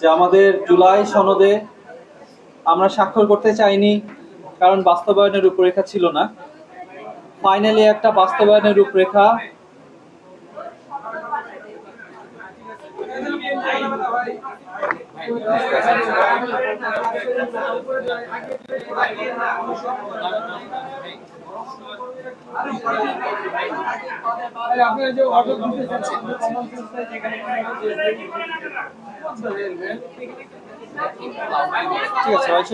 যে আমাদের জুলাই সনদে আমরা স্বাক্ষর করতে চাইনি, কারণ বাস্তবায়নের রূপরেখা ছিল না। ফাইনালি একটা বাস্তবায়নের রূপরেখা দিতে চাচ্ছেন ঠিক আছে ভাই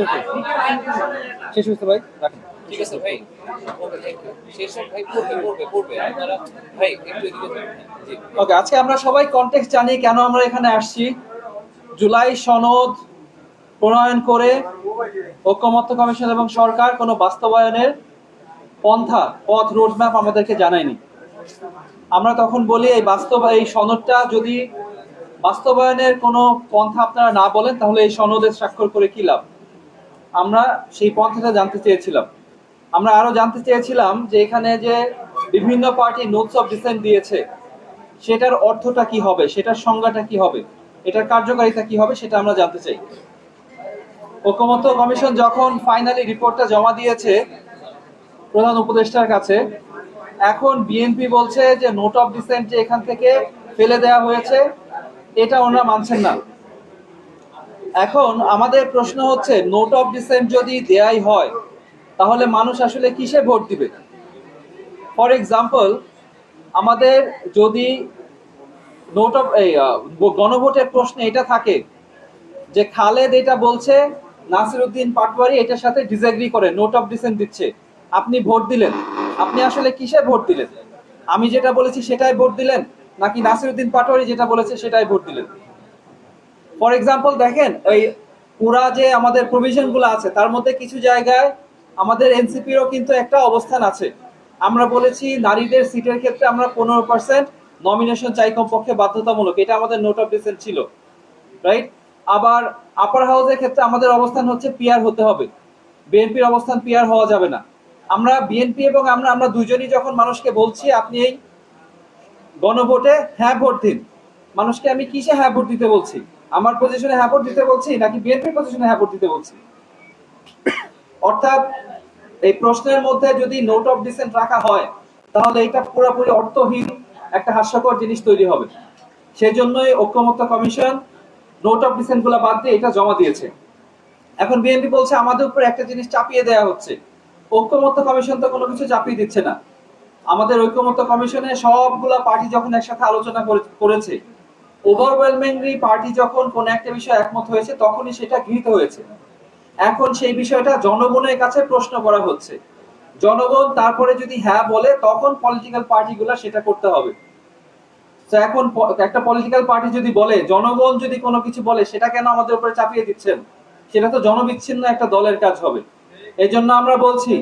শেষ হয়েছে। ভাই? রাখেন। ঠিক আছে ভাই। ওকে থ্যাংক ইউ সেসব ভাই পড়বে পড়বে পড়বে। আপনারা ভাই একটু এদিকে ওকে আজকে আমরা সবাই কনটেক্সট জানি কেন আমরা এখানে আসছি। জুলাই সনদ প্রণয়ন করে ঐক্যমত্য কমিশন এবং সরকার কোনো বাস্তবায়নের পন্থা, পথ রোডম্যাপ আমাদেরকে জানায়নি। আমরা তখন বলি, এই বাস্তব, এই সনদটা যদি বাস্তবায়নের কোনো পন্থা আপনারা না বলেন, তাহলে এই সনদে স্বাক্ষর করে কি লাভ? আমরা সেই পন্থাটা জানতে চেয়েছিলাম। আমরা আরও জানতে চেয়েছিলাম যে এখানে যে বিভিন্ন পার্টি নোটস অফ ডিসেন্ট দিয়েছে, সেটার অর্থটা কি হবে? সেটার সংজ্ঞাটা কি হবে? এটার কার্যকারিতা কি হবে? সেটা আমরা জানতে চাই। ঐকমত্য কমিশন যখন ফাইনালি রিপোর্টটা জমা দিয়েছে প্রধান উপদেষ্টার কাছে। এখন বিএনপি বলছে যে নোট অফ ডিসেন্ট যে এখান থেকে ফেলে দেওয়া হয়েছে, এটা ওনারা মানছেন না। এখন আমাদের প্রশ্ন হচ্ছে, নোট অফ ডিসেন্ট যদি দেয়াই হয়, তাহলে মানুষ আসলে কিসে ভোট দিবে? ফর এক্সাম্পল আমাদের যদি নোট অফ, এই গণভোটের প্রশ্নে এটা থাকে যে খালেদ এটা বলছে নাসিরউদ্দিন পাটওয়ারি এটার সাথে ডিসএগ্রি করে, নোট অফ ডিসেন্ট দিচ্ছে। আপনি ভোট দিলেন। আপনি আসলে কিসে ভোট দিলেন? আমি যেটা বলেছি সেটাই ভোট দিলেন, নাকি নাসিরউদ্দিন পাটোয়ারি যেটা বলেছে সেটাই ভোট দিলেন? ফর এক্সাম্পল দেখেন, এই পুরা যে আমাদের প্রভিশনগুলো আছে, তার মধ্যে কিছু জায়গায় আমাদের এনসিপিরও কিন্তু একটা অবস্থান আছে। আমরা বলেছি নারীদের সিটের ক্ষেত্রে আমরা পনেরো পার্সেন্ট নমিনেশন চাই কমপক্ষে বাধ্যতামূলক, এটা আমাদের নোট অফ ডিসেন্ট ছিল রাইট আবার আপার হাউসের ক্ষেত্রে আমাদের অবস্থান হচ্ছে পিয়ার হতে হবে। বিএনপির অবস্থান পিয়ার হওয়া যাবে না। আমরা বিএনপি এবং আমরা আমরা দুজনই যখন মানুষকে বলছি, আপনি এই গণভোটে হ্যাঁ ভোট দিন। মানুষকে আমি কিসে হ্যাঁ ভোট দিতে বলছি? আমার পজিশনে হ্যাঁ ভোট দিতে বলছি নাকি বিএনপির পজিশনে হ্যাঁ ভোট দিতে বলছি? অর্থাৎ এই প্রশ্নের মধ্যে যদি নোট অফ ডিসেন্ট রাখা হয়, তাহলে এটা পুরোপুরি অর্থহীন একটা হাস্যকর জিনিস তৈরি হবে। সেই জন্যই ঐক্যমত্য কমিশন নোট অফ ডিসেন্টগুলা বাদ দিয়ে এটা জমা দিয়েছে। এখন বিএনপি বলছে, আমাদের উপর একটা জিনিস চাপিয়ে দেওয়া হচ্ছে। ঐক্যমত্য কমিশন তো কোনো কিছু চাপিয়ে দিচ্ছে না। আমাদের ঐক্যমত্য কমিশনে সবগুলা পার্টি যখন একসাথে আলোচনা করে- করেছে ওভারওয়েলমিংলি পার্টি যখন কোন একটা বিষয়ে একমত হয়েছে, তখনই সেটা গৃহীত হয়েছে। এখন সেই বিষয়টা জনগণের কাছে প্রশ্ন করা হচ্ছে। জনগণ তারপরে যদি হ্যাঁ বলে, তখন পলিটিক্যাল পার্টিগুলো সেটা করতে হবে। এখন একটা পলিটিক্যাল পার্টি যদি বলে, জনগণ যদি কোনো কিছু বলে, সেটা কেন আমাদের উপরে চাপিয়ে দিচ্ছেন? সেটা তো জনবিচ্ছিন্ন একটা দলের কাজ হবে। এই জন্য আমরা বলছি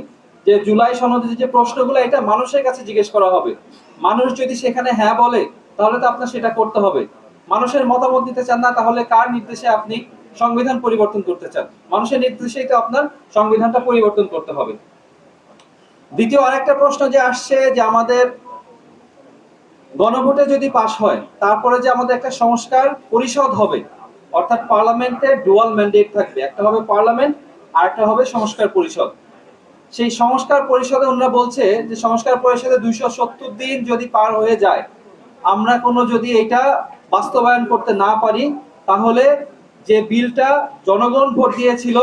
যে জুলাই সনদে যে প্রশ্নগুলো, এটা মানুষের কাছে জিজ্ঞেস করা হবে। মানুষ যদি সেখানে হ্যাঁ বলে, তাহলে তো আপনার সেটা করতে হবে। মানুষের মতামত দিতে চান না, তাহলে কার নির্দেশে আপনি সংবিধান পরিবর্তন করতে চান? মানুষের নির্দেশেই তো আপনার সংবিধানটা পরিবর্তন করতে হবে। দ্বিতীয় আরেকটা প্রশ্ন যে আসছে, যে আমাদের গণভোটে যদি পাশ হয়, তারপরে যে আমাদের একটা সংস্কার পরিষদ হবে, অর্থাৎ পার্লামেন্টের ডুয়াল ম্যান্ডেট থাকবে। একটা হবে পার্লামেন্ট আর একটা হবে সংস্কার পরিষদ। সেই সংস্কার পরিষদে ওনারা বলছে যে, সংস্কার পরিষদে দুইশো সত্তর দিন যদি পার হয়ে যায়, আমরা কোনো যদি এটা বাস্তবায়ন করতে না পারি, তাহলে যে বিলটা জনগণ ভোট দিয়েছিল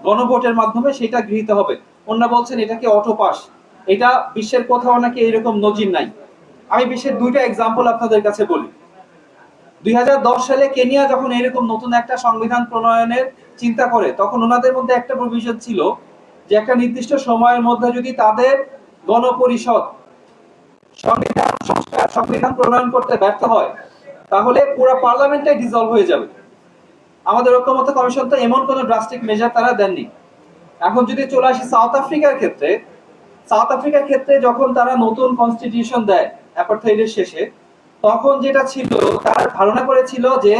গণভোটের মাধ্যমে সেটা গৃহীত হবে। ওনারা বলছেন এটা কি অটো পাস এটা বিশ্বের কোথাও নাকি এরকম নজির নাই। আমি বিশ্বের দুইটা এক্সাম্পল আপনাদের কাছে বলি। দুই হাজার দশ সালে কেনিয়া যখন এরকম নতুন একটা সংবিধান প্রণয়নের চিন্তা করে, তখন ওনাদের মধ্যে একটা প্রভিশন ছিল যে একটা নির্দিষ্ট সময়ের মধ্যে যদি তাদের গণপরিষদ সংবিধান, সংস্কার, সংবিধান প্রণয়ন করতে ব্যর্থ হয়, তাহলে পুরো পার্লামেন্টটাই ডিসলভ হয়ে যাবে। আমাদের ঐক্যমত্য কমিশন তো এমন কোনো ড্রাস্টিক মেজার তারা দেননি। এখন যদি চলে আসি সাউথ আফ্রিকার ক্ষেত্রে সাউথ আফ্রিকার ক্ষেত্রে যখন তারা নতুন কনস্টিটিউশন দেয় অ্যাপার্থাইডের শেষে, তখন যেটা ছিল, তারা ধারণা করেছিল যে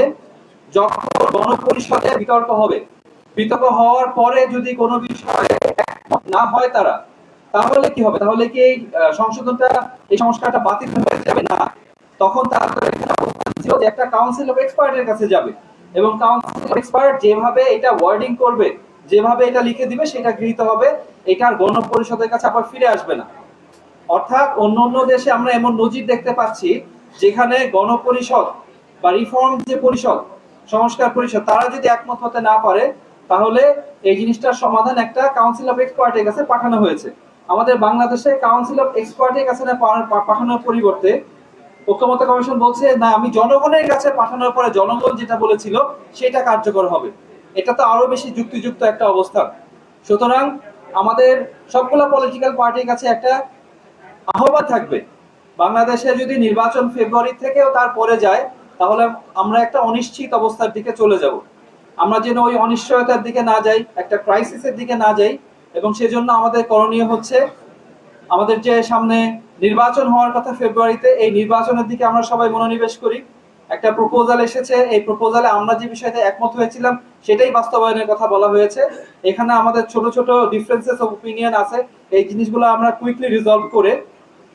যখন গণপরিষদে বিতর্ক হবে। বিতর্ক হওয়ার পরে যদি কোনো বিষয়ে না হয় তারা, তাহলে কি হবে? তাহলে কি এই সংশোধনটা, এই সংস্কারটা বাতিল হয়ে যাবে? না। তখন একটা কাউন্সিল অফ এক্সপার্টের কাছে যাবে। এবং কাউন্সিল এক্সপার্ট যেভাবে এটা ওয়ার্ডিং করবে, যেভাবে এটা লিখে দিবে, সেটা গৃহীত হবে। এটা আর গণপরিষদের কাছে আবার ফিরে আসবে না। অর্থাৎ অন্য অন্য দেশে আমরা এমন নজির দেখতে পাচ্ছি, যেখানে গণপরিষদ বা রিফর্ম যে পরিষদ সংস্কার পরিষদ, তারা যদি একমত হতে না পারে, তাহলে এই জিনিসটার সমাধান একটা কাউন্সিল অফ এক্সপার্টের কাছে পাঠানো হয়েছে। আমাদের বাংলাদেশে কাউন্সিল অফ এক্সপার্টের কাছে পাঠানোর পরিবর্তে ঐক্যমত্য কমিশন বলছে, না, আমি জনগণের কাছে পাঠানোর পরে জনগণ যেটা বলেছিল, সেটা কার্যকর হবে। এটা তো আরও বেশি যুক্তিযুক্ত একটা অবস্থান সুতরাং আমাদের সবগুলা পলিটিক্যাল পার্টির কাছে একটা আহ্বান থাকবে। বাংলাদেশে যদি নির্বাচন ফেব্রুয়ারি থেকেও তারপরে যায় তাহলে আমরা একটা অনিশ্চিত অবস্থার দিকে চলে যাব। আমরা যেন ওই অনিশ্চয়তার দিকে না যাই, একটা ক্রাইসিসের দিকে না যাই, এবং সেজন্য আমাদের করণীয় হচ্ছে আমাদের যে সামনে নির্বাচন হওয়ার কথা ফেব্রুয়ারিতে, এই নির্বাচনের দিকে আমরা সবাই মনোনিবেশ করি। একটা প্রপোজাল এসেছে, এই প্রপোজালে আমরা যে বিষয়তে একমত হয়েছিলাম, সেটাই বাস্তবায়নের কথা বলা হয়েছে। এখানে আমাদের ছোট ছোট ডিফারেন্সেস অফ ওপিনিয়ন আছে। এই জিনিসগুলো আমরা কুইকলি রিজলভ করে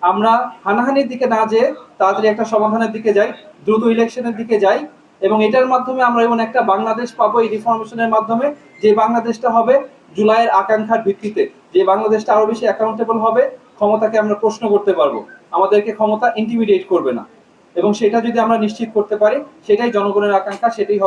আমরা হানাহানির দিকে না যেয়ে তাড়াতাড়ি একটা সমাধানের দিকে যাই, দ্রুত ইলেকশনের দিকে যাই এবং এটার মাধ্যমে আমরা এমন একটা বাংলাদেশ পাবো এই রিফরমেশনের মাধ্যমে যে বাংলাদেশটা হবে জুলাইয়ের আকাঙ্ক্ষার ভিত্তিতে, যে বাংলাদেশটা আরও বেশি অ্যাকাউন্টেবল হবে, ক্ষমতাকে আমরা প্রশ্ন করতে পারব। আমাদেরকে ক্ষমতা ইন্টিমিডিয়েট করবে না এবং সেটা যদি আমরা নিশ্চিত করতে পারি, সেটাই জনগণের আকাঙ্ক্ষা, সেটাই হবে